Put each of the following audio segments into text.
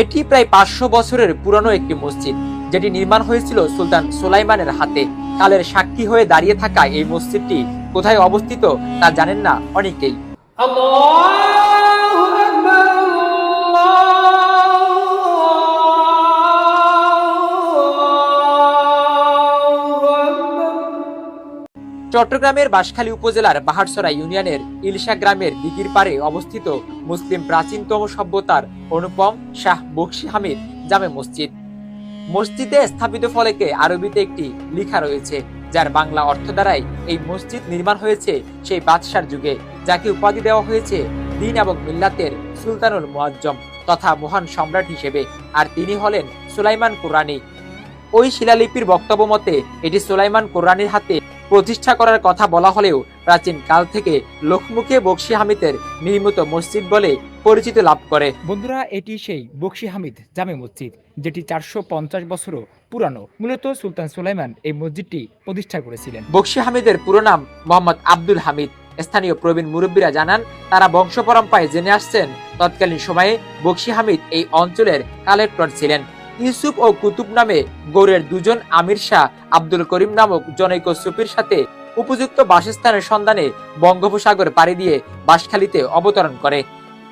এটি প্রায় পাঁচশো বছরের পুরনো একটি মসজিদ, যেটি নির্মাণ হয়েছিল সুলতান সোলাইমানের হাতে। কালের সাক্ষী হয়ে দাঁড়িয়ে থাকা এই মসজিদটি কোথায় অবস্থিত তা জানেন না অনেকেই। আল্লাহ! চট্টগ্রামের বাঁশখালী উপজেলার বাহারসরা ইউনিয়নের ইলশা গ্রামের দিঘির পারে অবস্থিত মুসলিম প্রাচীনতম সভ্যতার অনুপম শাহ বকশি হামিদ জামে মসজিদ। মসজিদে স্থাপিত ফলেকে আরবিতে একটি লিখা রয়েছে, যার বাংলা অর্থ দ্বারাই এই মসজিদ নির্মাণ হয়েছে সেই বাদশার যুগে, যাকে উপাধি দেওয়া হয়েছে দিন এবং মিল্লাতের সুলতানুল মুআজ্জম তথা মহান সম্রাট হিসেবে, আর তিনি হলেন সুলাইমান কুরআনী। ওই শিলালিপির বক্তব্য মতে, এটি সুলাইমান কুরআনীর হাতে প্রতিষ্ঠা করার কথা বলা হলেও প্রাচীন কাল থেকে লোকমুখে বকশি হামিদের নির্মিত মসজিদ বলে পরিচিতি লাভ করে। বন্ধুরা এটি সেই বকশি হামিদ জামে মসজিদ যেটি চারশো পঞ্চাশ বছরও পুরানো। মূলত সুলতান সুলাইমান এই মসজিদটি প্রতিষ্ঠা করেছিলেন। বকশি হামিদের পুরো নাম মোহাম্মদ আব্দুল হামিদ। স্থানীয় প্রবীণ মুরব্বীরা জানান তারা বংশ পরম্পরায় জেনে আসছেন তৎকালীন সময়ে বকশি হামিদ এই অঞ্চলের কালেক্টর ছিলেন। ইউসুফ ও কুতুব নামে গৌড়ের দুজন আমির শাহ আব্দুল করিম নামক জনৈক সুফির সাথে উপযুক্ত বাসস্থানের সন্ধানে বঙ্গোপসাগর পাড়ি দিয়ে বাঁশখালীতে অবতরণ করে।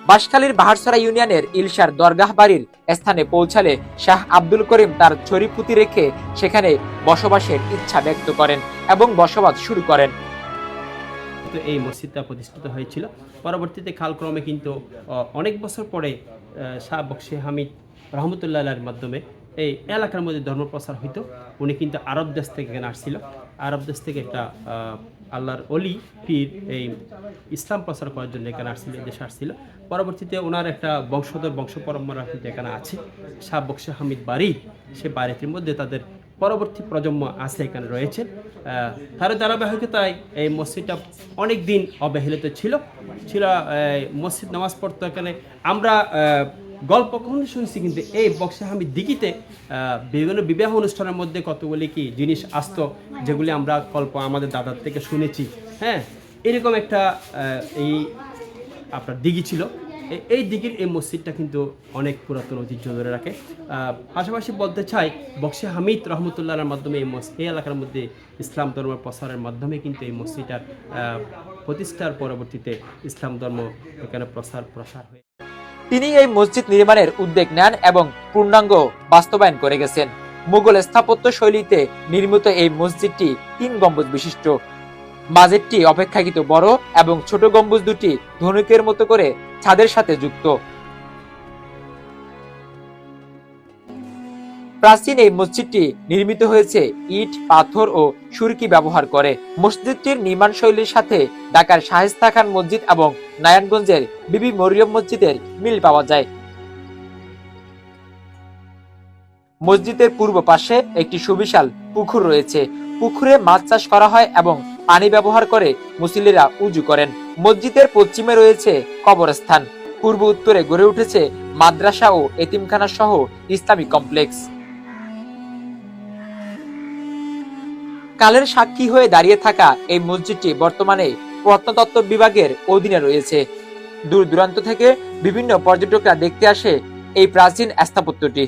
বাঁশখালীর বাহারসরা ইউনিয়নের ইলশার দরগাহ বাড়ির স্থানে পৌঁছালে শাহ আব্দুল করিম তার ছড়িপুতি রেখে সেখানে বসবাসের ইচ্ছা ব্যক্ত করেন এবং বসবাস শুরু করেন। এই মসজিদটা প্রতিষ্ঠিত হয়েছিল। পরবর্তীতে কালক্রমে কিন্তু অনেক বছর পরে শাহ বক্সি হামিদ রহমতুল্লাহ মাধ্যমে এই এলাকার মধ্যে ধর্ম প্রচার হইতো। উনি কিন্তু আরব দেশ থেকে এখানে আসছিল। আরব দেশ থেকে একটা আল্লাহর অলি পীর এই ইসলাম প্রচার করার জন্য এখানে আসছিল দেশে আসছিল। পরবর্তীতে ওনার একটা বংশধর, বংশ পরম্পরা কিন্তু এখানে আছে। শাহ বক্সি হামিদ বাড়ি সে বাড়িটির মধ্যে তাদের পরবর্তী প্রজন্ম আছে এখানে রয়েছে। আহ, তার ধারাবাহিকতায় এই মসজিদটা অনেক দিন অবহেলিত ছিল। ছিল মসজিদ নামাজ পড়তো এখানে। আমরা গল্প কখনো শুনছি কিন্তু এই বক্সা আমি দিঘিতে বিভিন্ন বিবাহ অনুষ্ঠানের মধ্যে কতগুলি কি জিনিস আসতো যেগুলি আমরা গল্প আমাদের দাদার থেকে শুনেছি। হ্যাঁ এরকম একটা এই আপনার দিঘি ছিল। এই দিঘির এই মসজিদটা কিন্তু অনেক পুরাতন ঐতিহ্য ধরে রাখে। পাশাপাশি বলতে চাই, বক্সে হামিদ রহমতুল্লাহর মাধ্যমে এই মস, এই এলাকার মধ্যে ইসলাম ধর্ম প্রসারের মাধ্যমে কিন্তু এই মসজিদটার প্রতিষ্ঠার পরবর্তীতে ইসলাম ধর্ম এখানে প্রসার প্রসার হয়ে তিনি এই মসজিদ নির্মাণের উদ্যোগ নেন এবং পূর্ণাঙ্গ বাস্তবায়ন করে গেছেন। মুঘল স্থাপত্য শৈলীতে নির্মিত এই মসজিদটি তিন গম্বুজ বিশিষ্ট। বাজেটটি অপেক্ষাকৃত বড় এবং ছোট গম্বুজ দুটি ধনুকের মতো করে ছাদের সাথে যুক্ত। প্রাচীন এই মসজিদটি নির্মিত হয়েছে ইট, পাথর ও সুরকি ব্যবহার করে। মসজিদটির নির্মাণ শৈলীর সাথে ঢাকার শাহেস্তা খান মসজিদ এবং নারায়ণগঞ্জের বিবি মরিয়ম মসজিদের মিল পাওয়া যায়। মসজিদের পূর্ব পাশে একটি সুবিশাল পুকুর রয়েছে। পুকুরে মাছ চাষ করা হয় এবং পানি ব্যবহার করে মুসল্লিরা উজু করেন। মসজিদের পশ্চিমে রয়েছে কবরস্থান। পূর্ব উত্তরে গড়ে উঠেছে মাদ্রাসা ও এতিমখানা সহ ইসলামী কমপ্লেক্স। কালের সাক্ষী হয়ে দাঁড়িয়ে থাকা এই মসজিদটি বর্তমানে প্রত্নতত্ত্ব বিভাগের অধীনে রয়েছে। দূর দূরান্ত থেকে বিভিন্ন পর্যটকরা দেখতে আসে এই প্রাচীন স্থাপত্যটি।